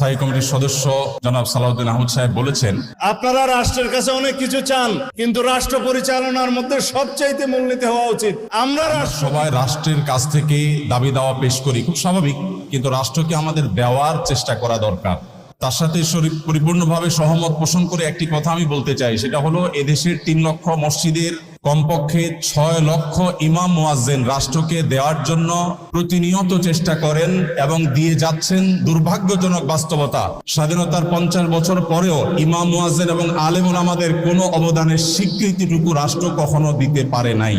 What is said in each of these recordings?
স্থায়ী কমিটির সদস্য জনাব সালাউদ্দিন আহমদ সাহেব বলেছেন আপনারা রাষ্ট্রের কাছে অনেক কিছু চান কিন্তু রাষ্ট্র পরিচালনার মধ্যে সবচাইতে মূলনীতি হওয়া উচিত। আমরা সবাই রাষ্ট্রের কাছ থেকে দাবি দাওয়া পেশ করি খুব স্বাভাবিক কিন্তু রাষ্ট্রকে আমাদের দেওয়ার চেষ্টা করা দরকার। তার সাথে পরিপূর্ণভাবে সহমত পোষণ করে একটি কথা আমি বলতে চাই সেটা হলো এদেশের তিন লক্ষ মসজিদের কমপক্ষে ছয় লক্ষ ইমাম মুয়াজ্জেন রাষ্ট্রকে দেওয়ার জন্য প্রতিনিয়ত চেষ্টা করেন এবং দিয়ে যাচ্ছেন দুর্ভাগ্যজনক বাস্তবতা। স্বাধীনতার পঞ্চাশ বছর পরেও ইমাম মুয়াজ্জেন এবং আলেমুল আমাদের কোনো অবদানের স্বীকৃতিটুকু রাষ্ট্র কখনো দিতে পারে নাই।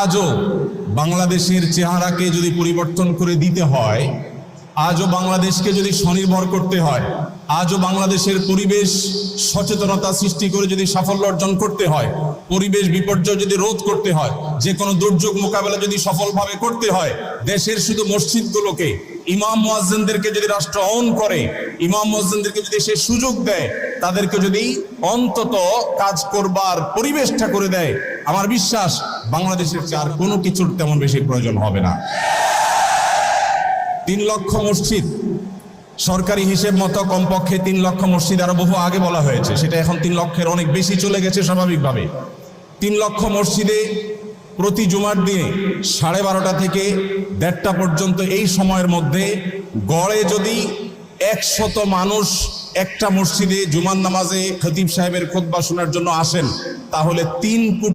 আজও বাংলাদেশের চেহারাকে যদি পরিবর্তন করে দিতে হয় আজও বাংলাদেশকে যদি স্বনির্ভর করতে হয়, আজও বাংলাদেশের পরিবেশ সচেতনতা সৃষ্টি করে যদি সাফল্য অর্জন করতে হয়, পরিবেশ বিপর্যয় যদি রোধ করতে হয়, যে কোনো দুর্যোগ মোকাবেলা যদি সফলভাবে করতে হয়, দেশের শুধু মসজিদগুলোকে, ইমাম মুয়াজ্জিনদেরকে যদি রাষ্ট্র অন করে, ইমাম মুয়াজ্জিনদেরকে যদি সে সুযোগ দেয়, তাদেরকে যদি অন্তত কাজ করবার পরিবেশটা করে দেয়, আমার বিশ্বাস বাংলাদেশের চেয়ে আর কোনো কিছুর তেমন বেশি প্রয়োজন হবে না। তিন লক্ষ মসজিদ। সরকারি হিসেব মতো কমপক্ষে তিন লক্ষ মসজিদ আরও বহু আগে বলা হয়েছে। সেটা এখন তিন লক্ষের অনেক বেশি চলে গেছে স্বাভাবিকভাবে। তিন লক্ষ মসজিদে প্রতি জুমার দিনে সাড়ে বারোটা থেকে দেড়টা পর্যন্ত এই সময়ের মধ্যে গড়ে যদি একশত মানুষ একটা মসজিদে জুমার নামাজে খতিব সাহেবের খোদবা শোনার জন্য আসেন, তাহলে তিন কোটি